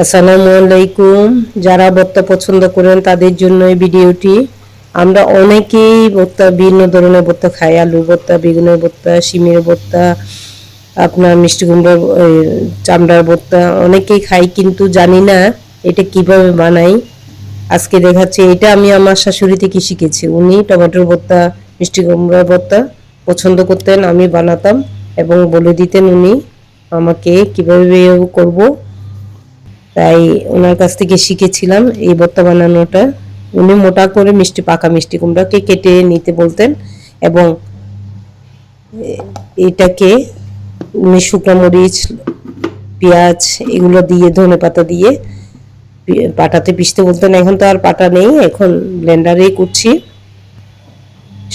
আসসালামু আলাইকুম। যারা ভর্তা পছন্দ করেন তাদের জন্য এই ভিডিওটি। আমরা অনেকেই ভর্তা বিভিন্ন ধরনের ভর্তা খাই। আলু ভর্তা বেগুনের ভর্তা শিমের ভর্তা আপনার মিষ্টি কুমড়ার চামড়ার ভর্তা অনেকেই খাই, কিন্তু জানি না এটা কীভাবে বানাই। আজকে দেখাচ্ছি, এটা আমি আমার শাশুড়ি থেকে শিখেছি। উনি টমেটোর ভর্তা মিষ্টি কুমড়ার ভর্তা পছন্দ করতেন, আমি বানাতাম এবং বলে দিতেন উনি, আমাকে কীভাবে করব? তাই ওনার কাছ থেকে শিখেছিলাম এই ভর্তা বানানোটা উনি মোটা করে মিষ্টি, পাকা মিষ্টি কুমড়াকে কেটে নিতে বলতেন এবং এটাকে উনি শুকনো মরিচ, পেঁয়াজ এগুলো দিয়ে ধনে পাতা দিয়ে পাটাতে পিষতে বলতেন। এখন তো আর পাটা নেই, এখন ব্লেন্ডারেই করছি।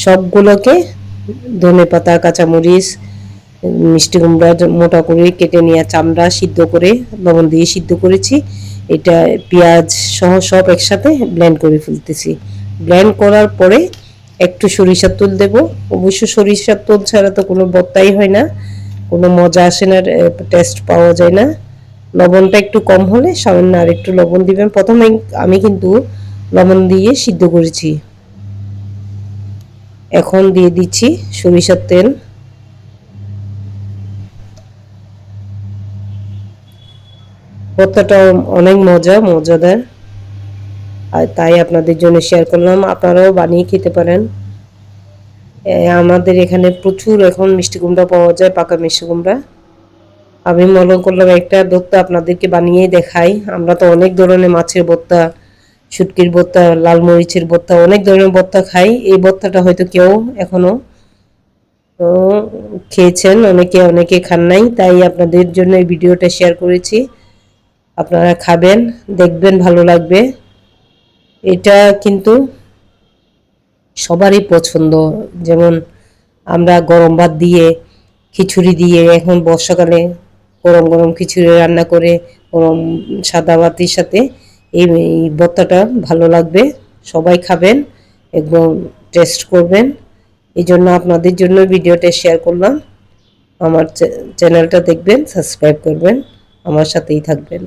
সবগুলোকে ধনে পাতা, কাঁচামরিচ মিষ্টি কুমড়া মোটা করে কেটে নেওয়া চামড়া সিদ্ধ করে, লবণ দিয়ে সিদ্ধ করেছি। এটা পেঁয়াজ সহ সব একসাথে ব্লেন্ড করে ফেলতেছি। ব্লেন্ড করার পরে একটু সরিষার তেল দেব। অবশ্য সরিষার তেল ছাড়া তো কোনো বত্তাই হয় না। কোনো মজা আসে না টেস্ট পাওয়া যায় না। লবণটা একটু কম হলে সামান্য আর একটু লবণ দিবেন। প্রথমে আমি কিন্তু লবণ দিয়ে সিদ্ধ করেছি। এখন দিয়ে দিচ্ছি সরিষার তেল। ভর্তাটা অনেক মজা, মজাদার। আর তাই আপনাদের জন্য শেয়ার করলাম। আপনারাও বানিয়ে খেতে পারেন। আমাদের এখানে প্রচুর এখন মিষ্টি কুমড়া পাওয়া যায়, পাকা মিষ্টি কুমড়া। আমি মনে করলাম একটা ভর্তা আপনাদেরকে বানিয়ে দেখাই। আমরা তো অনেক ধরনের মাছের ভর্তা শুটকির ভর্তা লাল মরিচের ভর্তা অনেক ধরনের ভর্তা খাই। এই ভর্তাটা হয়তো কেউ এখনও তো খেয়েছেন। অনেকে অনেকে খান নাই। তাই আপনাদের জন্য এই ভিডিওটা শেয়ার করেছি। আপনারা খাবেন, দেখবেন, ভালো লাগবে। এটা কিন্তু সবারই পছন্দ। যেমন আমরা গরম ভাত দিয়ে, খিচুড়ি দিয়ে, এখন বর্ষাকালে গরম গরম খিচুড়ি রান্না করে, গরম সাদা ভাতের সাথে এই ভর্তাটা ভালো লাগবে। সবাই খাবেন, একদম টেস্ট করবেন। এই জন্য আপনাদের জন্য ভিডিওটা শেয়ার করলাম। আমার চ্যানেলটা দেখবেন সাবস্ক্রাইব করবেন। আমার সাথেই থাকবেন।